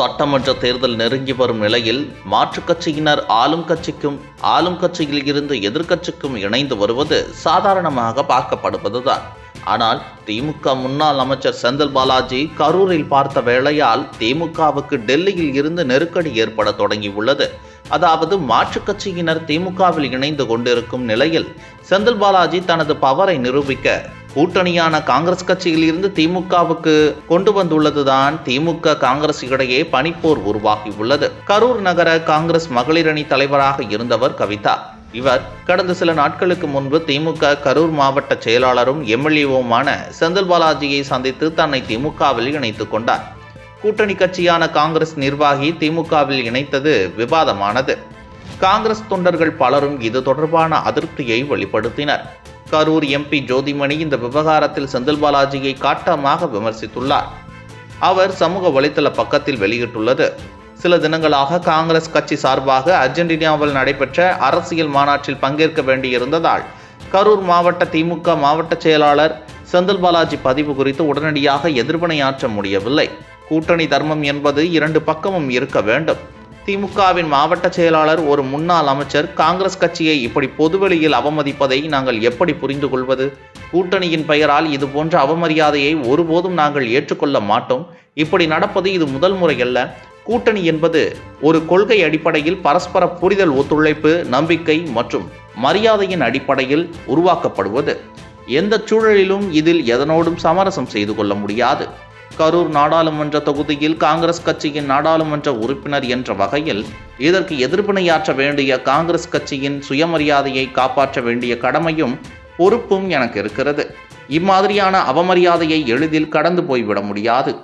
சட்டமன்ற தேர்தல் நெருங்கி வரும் நிலையில் மாற்றுக் கட்சியினர் ஆளும் கட்சிக்கும் ஆளும் கட்சியில் இருந்து எதிர்க்கட்சிக்கும் இணைந்து வருவது சாதாரணமாக பார்க்கப்படுவதுதான். ஆனால் திமுக முன்னாள் அமைச்சர் செந்தில் பாலாஜி கரூரில் பார்த்த வேளையால் திமுகவுக்கு டெல்லியில் இருந்து நெருக்கடி ஏற்பட தொடங்கியுள்ளது. அதாவது மாற்றுக் கட்சியினர் திமுகவில் இணைந்து கொண்டிருக்கும் நிலையில் செந்தில் பாலாஜி தனது பவரை நிரூபிக்க கூட்டணியான காங்கிரஸ் கட்சியில் இருந்து திமுகவுக்கு கொண்டு வந்துள்ளதுதான் திமுக காங்கிரஸ் இடையே பனிப்போர் உருவாகியுள்ளது. கரூர் நகர காங்கிரஸ் மகளிர் அணி தலைவராக இருந்தவர் கவிதா. இவர் கடந்த சில நாட்களுக்கு முன்பு திமுக கரூர் மாவட்ட செயலாளரும் எம்எல்ஏவுமான செந்தில் பாலாஜியை சந்தித்து தன்னை திமுகவில் இணைத்துக் கொண்டார். கூட்டணி கட்சியான காங்கிரஸ் நிர்வாகி திமுகவில் இணைத்தது விவாதமானது. காங்கிரஸ் தொண்டர்கள் பலரும் இது தொடர்பான அதிருப்தியை வெளிப்படுத்தினர். கரூர் எம்பி ஜோதிமணி இந்த விவகாரத்தில் செந்தில் பாலாஜியை காட்டமாக விமர்சித்துள்ளார். அவர் சமூக வலைதள பக்கத்தில் வெளியிட்டுள்ளது. சில தினங்களாக காங்கிரஸ் கட்சி சார்பாக அர்ஜென்டினாவில் நடைபெற்ற அரசியல் மாநாட்டில் பங்கேற்க வேண்டியிருந்ததால் கரூர் மாவட்ட திமுக மாவட்ட செயலாளர் செந்தில் பாலாஜி பதிவு குறித்து உடனடியாக எதிர்வினையாற்ற முடியவில்லை. கூட்டணி தர்மம் என்பது இரண்டு பக்கமும் இருக்க வேண்டும். திமுகவின் மாவட்ட செயலாளர் ஒரு முன்னாள் அமைச்சர் காங்கிரஸ் கட்சியை இப்படி பொதுவெளியில் அவமதிப்பதை நாங்கள் எப்படி புரிந்து கொள்வது? கூட்டணியின் பெயரால் இது போன்ற அவமரியாதையை ஒருபோதும் நாங்கள் ஏற்றுக்கொள்ள மாட்டோம். இப்படி நடப்பது இது முதல் முறையல்ல கூட்டணி என்பது ஒரு கொள்கை அடிப்படையில் பரஸ்பர புரிதல் ஒத்துழைப்பு நம்பிக்கை மற்றும் மரியாதையின் அடிப்படையில் உருவாக்கப்படுவது. எந்த சூழலிலும் இதில் எதனோடும் சமரசம் செய்து கொள்ள முடியாது. கரூர் நாடாளுமன்ற தொகுதியில் காங்கிரஸ் கட்சியின் நாடாளுமன்ற உறுப்பினர் என்ற வகையில் இதற்கு எதிர்ப்பினையாற்ற வேண்டிய காங்கிரஸ் கட்சியின் சுயமரியாதையை காப்பாற்ற வேண்டிய கடமையும் பொறுப்பும் எனக்கு இருக்கிறது. இம்மாதிரியான அவமரியாதையை எளிதில் கடந்து போய்விட முடியாது.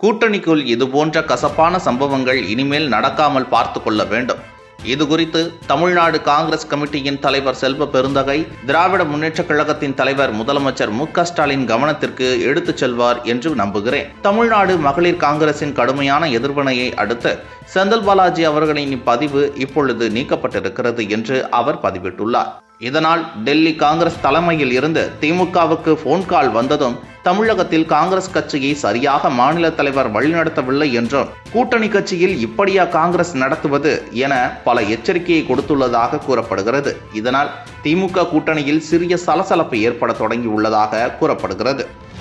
கூட்டணிக்குள் இதுபோன்ற கசப்பான சம்பவங்கள் இனிமேல் நடக்காமல் பார்த்து கொள்ள வேண்டும். இது குறித்து தமிழ்நாடு காங்கிரஸ் கமிட்டியின் தலைவர் செல்வ பெருந்தகை திராவிட முன்னேற்றக் கழகத்தின் தலைவர் முதலமைச்சர் மு ஸ்டாலின் கவனத்திற்கு எடுத்துச் செல்வார் என்று நம்புகிறேன். தமிழ்நாடு மகளிர் காங்கிரசின் கடுமையான எதிர்வினையை அடுத்து செந்தில் பாலாஜி அவர்களின் இப்பதிவு இப்பொழுது நீக்கப்பட்டிருக்கிறது என்று அவர் பதிவிட்டுள்ளார். இதனால் டெல்லி காங்கிரஸ் தலைமையில் இருந்து திமுகவுக்கு போன் கால் வந்ததும் தமிழகத்தில் காங்கிரஸ் கட்சியை சரியாக மாநில தலைவர் வழிநடத்தவில்லை என்றும் கூட்டணி கட்சியில் இப்படியா காங்கிரஸ் நடத்துவது என பல எச்சரிக்கையை கொடுத்துள்ளதாக கூறப்படுகிறது. இதனால் திமுக கூட்டணியில் சிறிய சலசலப்பு ஏற்பட தொடங்கியுள்ளதாக கூறப்படுகிறது.